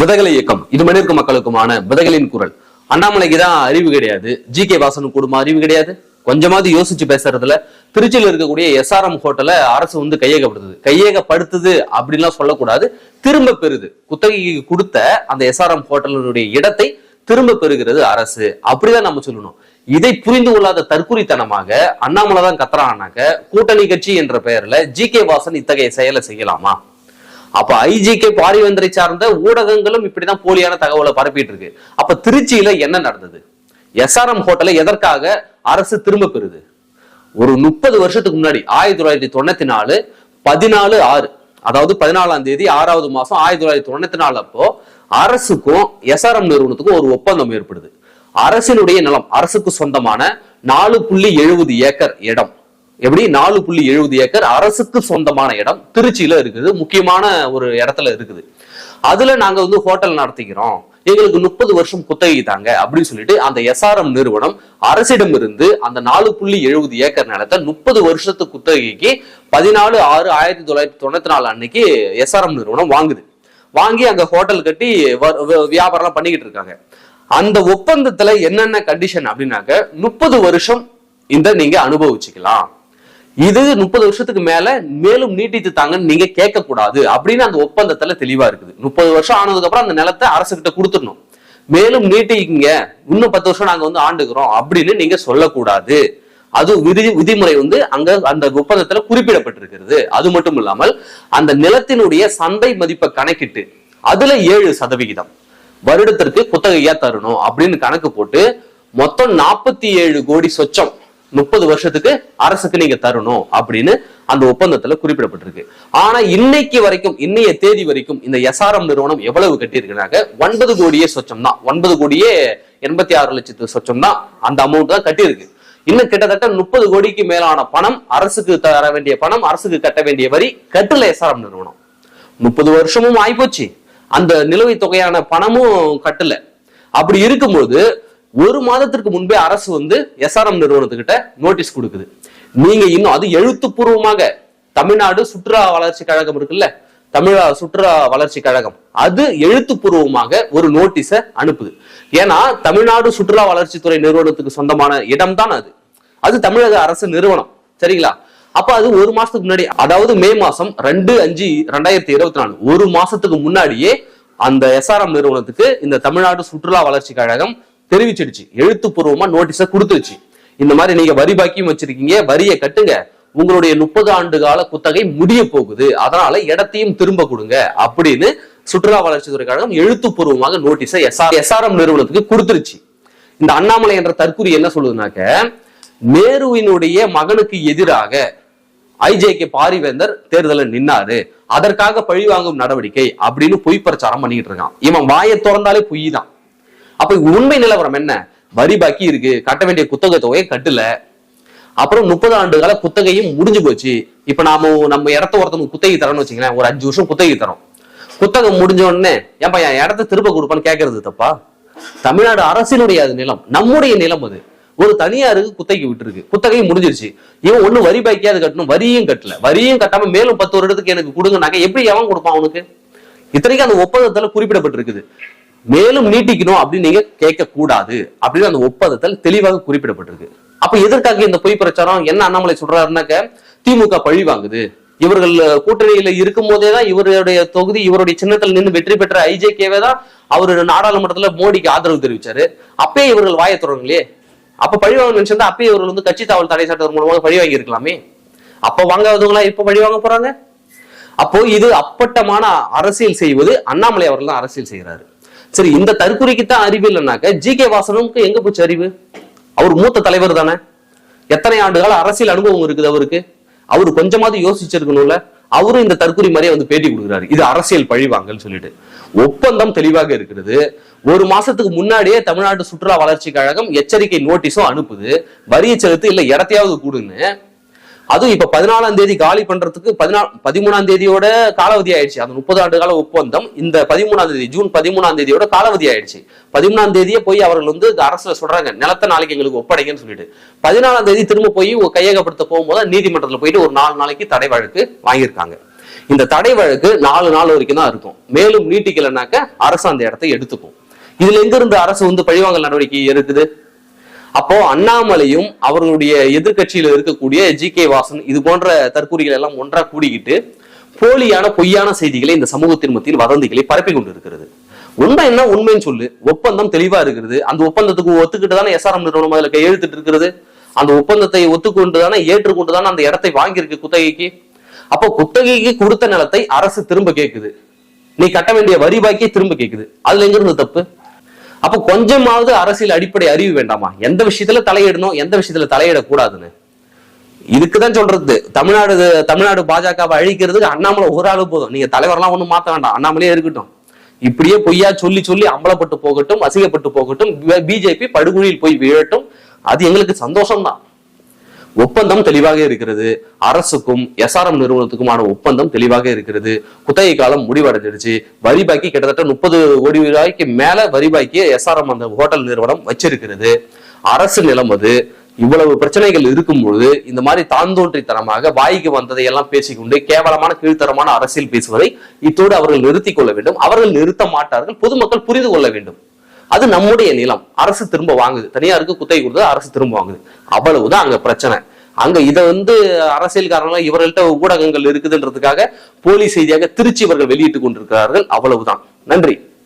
விதகலை இயக்கம். இது மனிதர்க்கு மக்களுக்குமான விதகலின் குரல். அண்ணாமலைக்கு தான் அறிவு கிடையாது. ஜி கே வாசனுக்கு கூடுமா அறிவு கிடையாது. கொஞ்சமாவது யோசிச்சு பேசுறதுல திருச்சியில் இருக்கக்கூடிய எஸ்ஆர்எம் ஹோட்டலை அரசு வந்து கையகப்படுத்துது. கையகப்படுத்துது அப்படின்லாம் சொல்லக்கூடாது. திரும்ப பெறுது. குத்தகைக்கு கொடுத்த அந்த எஸ்ஆர்எம் ஹோட்டலினுடைய இடத்தை திரும்ப பெறுகிறது அரசு. அப்படிதான் நம்ம சொல்லணும். இதை புரிந்து கொள்ளாத தற்குறித்தனமாக அண்ணாமலை தான் கத்துறான்னாக்க கூட்டணி கட்சி என்ற பெயர்ல ஜி கே வாசன் இத்தகைய செயலை செய்யலாமா? அப்ப ஐஜிகே பாரிவேந்தரை சார்ந்த ஊடகங்களும் இப்படிதான் போலியான தகவலை பரப்பிட்டு இருக்கு. அப்ப திருச்சியில என்ன நடந்தது? எஸ்ஆர்எம் ஹோட்டலை எதற்காக அரசு திரும்ப பெறுது? ஒரு முப்பது வருஷத்துக்கு முன்னாடி ஆயிரத்தி தொள்ளாயிரத்தி தொண்ணூத்தி நாலு பதினாலு ஆறு அதாவது பதினாலாம் தேதி ஆறாவது மாசம் ஆயிரத்தி தொள்ளாயிரத்தி தொண்ணூத்தி நாலு அப்போ அரசுக்கும் எஸ்ஆர்எம் நிறுவனத்துக்கும் ஒரு ஒப்பந்தம் ஏற்படுது. அரசினுடைய நிலம் அரசுக்கு சொந்தமான நாலு புள்ளி எழுபது ஏக்கர் இடம். எப்படி? நாலு புள்ளி எழுபது ஏக்கர் அரசுக்கு சொந்தமான இடம். திருச்சியில இருக்குது. முக்கியமான ஒரு இடத்துல இருக்குது. அதுல நாங்க வந்து ஹோட்டல் நடத்திக்கிறோம். எங்களுக்கு முப்பது வருஷம் குத்தகை தாங்க அப்படின்னு சொல்லிட்டு அந்த எஸ்ஆர்எம் நிறுவனம் அரசிடம் இருந்து அந்த நாலு புள்ளி எழுபது ஏக்கர் நிலத்தை முப்பது வருஷத்து குத்தகைக்கு பதினாலு ஆறு ஆயிரத்தி தொள்ளாயிரத்தி தொண்ணூத்தி நாலு அன்னைக்கு எஸ்ஆர்எம் நிறுவனம் வாங்குது. வாங்கி அங்க ஹோட்டல் கட்டி வ- வ- வியாபாரம் பண்ணிக்கிட்டு இருக்காங்க. அந்த ஒப்பந்தத்துல என்னென்ன கண்டிஷன் அப்படின்னாக்க முப்பது வருஷம் இந்த நீங்க அனுபவிச்சுக்கலாம். இது முப்பது வருஷத்துக்கு மேல மேலும் நீட்டித்து தாங்கன்னு நீங்க கேட்க கூடாது அப்படின்னு அந்த ஒப்பந்தத்துல தெளிவா இருக்குது. முப்பது வருஷம் ஆனதுக்கு அப்புறம் அந்த நிலத்தை அரசு கிட்ட கொடுத்துடணும். மேலும் நீட்டிக்கிங்க இன்னும் பத்து வருஷம் நாங்க வந்து ஆண்டுக்கிறோம் அப்படின்னு நீங்க சொல்லக்கூடாது. அது விதி விதிமுறை வந்து அங்க அந்த ஒப்பந்தத்துல குறிப்பிடப்பட்டிருக்கிறது. அது மட்டும் இல்லாமல் அந்த நிலத்தினுடைய சந்தை மதிப்பை கணக்கிட்டு அதுல ஏழு சதவிகிதம். வருடத்திற்கு குத்தகையா தரணும் அப்படின்னு கணக்கு போட்டு மொத்தம் நாற்பத்தி ஏழு கோடி சொச்சம். முப்பது வருஷத்துக்கு அரசுக்கு நீங்க தரணும் அப்படின்னு அந்த ஒப்பந்தத்துல குறிப்பிடப்பட்டிருக்கு. ஆனா இன்னைக்கு வரைக்கும் இன்னைய தேதி வரைக்கும் இந்த எஸ்ஆர்எம் நிறுவனம் எவ்வளவு கட்டியிருக்கிறாங்க? ஒன்பது கோடியே சொச்சம் தான் ஒன்பது கோடியே எண்பத்தி ஆறு லட்சத்து சொச்சம் தான் அந்த அமௌண்ட் தான் கட்டியிருக்கு. இன்னும் கிட்டத்தட்ட முப்பது கோடிக்கு மேலான பணம் அரசுக்கு தர வேண்டிய பணம் அரசுக்கு கட்ட வேண்டிய வரி கட்டல எஸ்ஆர்எம் நிறுவனம். முப்பது வருஷமும் ஆயிப்போச்சு. அந்த நிலுவைத் தொகையான பணமும் கட்டல. அப்படி இருக்கும்போது ஒரு மாதத்திற்கு முன்பே அரசு வந்து எஸ்ஆர்எம் நிறுவனத்துக்கிட்ட நோட்டீஸ் கொடுக்குது. நீங்க இன்னும் அது எழுத்துப்பூர்வமாக தமிழ்நாடு சுற்றுலா வளர்ச்சி கழகம் இருக்குல்ல தமிழா சுற்றுலா வளர்ச்சி கழகம் அது எழுத்துப்பூர்வமாக ஒரு நோட்டீஸை அனுப்புது. ஏன்னா தமிழ்நாடு சுற்றுலா வளர்ச்சித்துறை நிறுவனத்துக்கு சொந்தமான இடம் தான் அது. அது தமிழக அரசு நிறுவனம் சரிங்களா? அப்ப அது ஒரு மாசத்துக்கு முன்னாடி அதாவது மே மாசம் ரெண்டு அஞ்சு ரெண்டாயிரத்தி இருபத்தி நாலு ஒரு மாசத்துக்கு முன்னாடியே அந்த எஸ்ஆர்எம் நிறுவனத்துக்கு இந்த தமிழ்நாடு சுற்றுலா வளர்ச்சி கழகம் தெரிவிச்சிடுச்சு. எழுத்துப்பூர்வமா நோட்டீஸை கொடுத்துருச்சு. இந்த மாதிரி நீங்க வரி பாக்கியும் வச்சிருக்கீங்க வரியை கட்டுங்க. உங்களுடைய முப்பது ஆண்டு கால குத்தகை முடிய போகுது. அதனால இடத்தையும் திரும்ப கொடுங்க அப்படின்னு சுற்றுலா வளர்ச்சித்துறை கழகம் எழுத்துப்பூர்வமாக நோட்டீஸை எஸ்ஆர் எஸ்ஆர்எம் நிறுவனத்துக்கு கொடுத்துருச்சு. இந்த அண்ணாமலை என்ற தற்குறி என்ன சொல்லுதுனாக்க நேருவினுடைய மகனுக்கு எதிராக ஐஜேகே பாரிவேந்தர் தேர்தலில் நின்னாரு. அதற்காக பழிவாங்கும் நடவடிக்கை அப்படின்னு பொய் பிரச்சாரம் பண்ணிக்கிட்டு இருக்கான். இவன் வாயை திறந்தாலே பொய் தான் அப்ப உண்மை நிலவரம் என்ன? வரி பாக்கி இருக்கு கட்ட வேண்டிய குத்தகை தொகையை கட்டல. அப்புறம் முப்பது ஆண்டு கால குத்தகையும் முடிஞ்சு போச்சு. இப்ப நாம நம்ம இடத்த ஒருத்தவங்க குத்தகை தரோம்னு வச்சுங்களேன் ஒரு அஞ்சு வருஷம் குத்தகை தரோம். குத்தகை முடிஞ்ச உடனே ஏன்பா என் இடத்த திரும்ப கொடுப்பான்னு கேட்கறது தப்பா? தமிழ்நாடு அரசினுடைய அது நிலம் நம்முடைய நிலம் அது. ஒரு தனியாருக்கு குத்தகை விட்டுருக்கு. குத்தகை முடிஞ்சிருச்சு. இவன் ஒண்ணு வரி பாக்கியாவது கட்டணும் வரியும் கட்டல. வரியும் கட்டாம மேலும் பத்து வருடத்துக்கு எனக்கு கொடுங்கனாக்க எப்படி எவன் கொடுப்பான் அவனுக்கு? இத்தனைக்கும் அந்த ஒப்பந்தத்துல குறிப்பிடப்பட்டிருக்குது. மேலும் நீட்டிக்கணும் அப்படின்னு நீங்க கேட்க கூடாது அப்படின்னு அந்த ஒப்பந்தத்தில் தெளிவாக குறிப்பிடப்பட்டிருக்கு. அப்ப எதற்காக இந்த பொய் பிரச்சாரம்? என்ன அண்ணாமலை சொல்றாருன்னாக்க திமுக பழி வாங்குது. இவர்கள் கூட்டணியில இருக்கும் போதே தான் இவருடைய தொகுதி இவருடைய சின்னத்தில் நின்று வெற்றி பெற்ற ஐஜேகேவே தான் அவர் நாடாளுமன்றத்துல மோடிக்கு ஆதரவு தெரிவிச்சாரு. அப்பயே இவர்கள் வாய தொடங்கலையே அப்ப பழி வாங்க நினைச்சிருந்தா அப்பயே இவர்கள் வந்து கட்சி தாவல் தடை சட்டம் மூலமாக பழி வாங்கி இருக்கலாமே அப்ப வாங்காதவங்களா இப்ப பழி வாங்க போறாங்க. அப்போ இது அப்பட்டமான அரசியல் செய்வது அண்ணாமலை அவர்கள் தான் அரசியல் செய்கிறாரு. சரி இந்த தற்குறிக்கு தான் அறிவு இல்லைனாக்க ஜி கே வாசனுக்கு எங்க போச்சு அறிவு? அவர் மூத்த தலைவர் தானே. எத்தனை ஆண்டுகால அரசியல் அனுபவம் இருக்குது அவருக்கு? அவரு கொஞ்சமாவது யோசிச்சிருக்கணும்ல. அவரும் இந்த தற்குறி மாதிரியே வந்து பேட்டி கொடுக்குறாரு. இது அரசியல் பழிவாங்கன்னு சொல்லிட்டு. ஒப்பந்தம் தெளிவாக இருக்கிறது. ஒரு மாசத்துக்கு முன்னாடியே தமிழ்நாடு சுற்றுலா வளர்ச்சி கழகம் எச்சரிக்கை நோட்டீஸும் அனுப்புது. வரியை செலுத்து இல்ல இடத்தையாவது கூடுன்னு. அதுவும் இப்ப பதினாலாம் தேதி காலி பண்றதுக்கு பதினாலு பதிமூணாம் தேதியோட காலாவதி ஆயிடுச்சு. அந்த முப்பது ஆண்டு கால ஒப்பந்தம். இந்த பதிமூணாம் தேதி ஜூன் பதிமூணாம் தேதியோட காலாவதி ஆயிடுச்சு. பதிமூணாம் தேதியே போய் அவர்கள் வந்து அரசுல சொல்றாங்க நிலத்தை நாளைக்கு எங்களுக்கு ஒப்படைங்கன்னு சொல்லிட்டு. பதினாலாம் தேதி திரும்ப போய் கையகப்படுத்த போகும்போது நீதிமன்றத்துல போயிட்டு ஒரு நாலு நாளைக்கு தடை வழக்கு வாங்கியிருக்காங்க. இந்த தடை வழக்கு நாலு நாள் வரைக்கும் தான் இருக்கும். மேலும் நீட்டிக்கலைனாக்க அரசு அந்த இடத்தை எடுத்துக்கும். இதுல எங்க இருந்து அரசு வந்து பழிவாங்கல் நடவடிக்கை இருக்குது அப்போ அண்ணாமலையும் அவர்களுடைய எதிர்கட்சியில் இருக்கக்கூடிய ஜி கே வாசன் இது போன்ற தற்கூறிகள் எல்லாம் ஒன்றா கூடிக்கிட்டு போலியான பொய்யான செய்திகளை இந்த சமூகத்தின் மத்தியில் வதந்திகளை பரப்பி கொண்டு இருக்கிறது உண்மை என்ன? உண்மைன்னு சொல்லு. ஒப்பந்தம் தெளிவா இருக்கிறது. அந்த ஒப்பந்தத்துக்கு ஒத்துக்கிட்டு தானே எஸ்ஆர்எம் நிறுவனம் அதில் கையெழுத்துட்டு இருக்கிறது? அந்த ஒப்பந்தத்தை ஒத்துக்கொண்டு தானே ஏற்றுக்கொண்டு தானே அந்த இடத்தை வாங்கியிருக்கு குத்தகைக்கு? அப்போ குத்தகைக்கு கொடுத்த நிலத்தை அரசு திரும்ப கேட்குது நீ கட்ட வேண்டிய வரி பாக்கியை திரும்ப கேட்குது அதுல எங்கிருந்து தப்பு? அப்ப கொஞ்சமாவது அரசியல் அடிப்படை அறிவு வேண்டாமா? எந்த விஷயத்துல தலையிடணும் எந்த விஷயத்துல தலையிடக்கூடாதுன்னு? இதுக்குதான் சொல்றது. தமிழ்நாடு தமிழ்நாடு பாஜகவை அழிக்கிறதுக்கு அண்ணாமலை ஒரு ஆளு போதும். நீங்க தலைவரெல்லாம் ஒண்ணும் மாத்த வேண்டாம். அண்ணாமலையே இருக்கட்டும். இப்படியே பொய்யா சொல்லி சொல்லி அம்பலப்பட்டு போகட்டும் அசிங்கப்பட்டு போகட்டும் பிஜேபி படுகொழியில் போய் விழட்டும். அது எங்களுக்கு சந்தோஷம்தான். ஒப்பந்தம் தெளிவாக இருக்கிறது. அரசுக்கும் எஸ்ஆர்எம் நிறுவனத்துக்குமான ஒப்பந்தம் தெளிவாக இருக்கிறது. குத்தகை காலம் முடிவடைஞ்சிடுச்சு. வரி பாக்கி கிட்டத்தட்ட முப்பது கோடி ரூபாய்க்கு மேல வரி பாக்கியை எஸ்ஆர்எம் அந்த ஹோட்டல் நிறுவனம் வச்சிருக்கிறது. அரசு நிலம் அது. இவ்வளவு பிரச்சனைகள் இருக்கும்பொழுது இந்த மாதிரி தாந்தோன்றித்தனமாக வாய்க்கு வந்ததை எல்லாம் பேசிக்கொண்டு கேவலமான கீழ்த்தரமான அரசியல் பேசுவதை இத்தோடு அவர்கள் நிறுத்திக் கொள்ள வேண்டும். அவர்கள் நிறுத்த மாட்டார்கள். பொதுமக்கள் புரிந்து கொள்ள வேண்டும். அது நம்முடைய நிலம். அரசு திரும்ப வாங்குது. தனியாருக்கு குத்தகை கொடுத்தது அரசு திரும்ப வாங்குது. அவ்வளவுதான் அங்க பிரச்சனை. அங்க இதை வந்து அரசியல்காரங்களாம் இவர்கள்ட்ட ஊடகங்கள் இருக்குதுன்றதுக்காக போலி செய்தியாக திருச்சி இவர்கள் வெளியிட்டுக் கொண்டிருக்கிறார்கள். அவ்வளவுதான். நன்றி.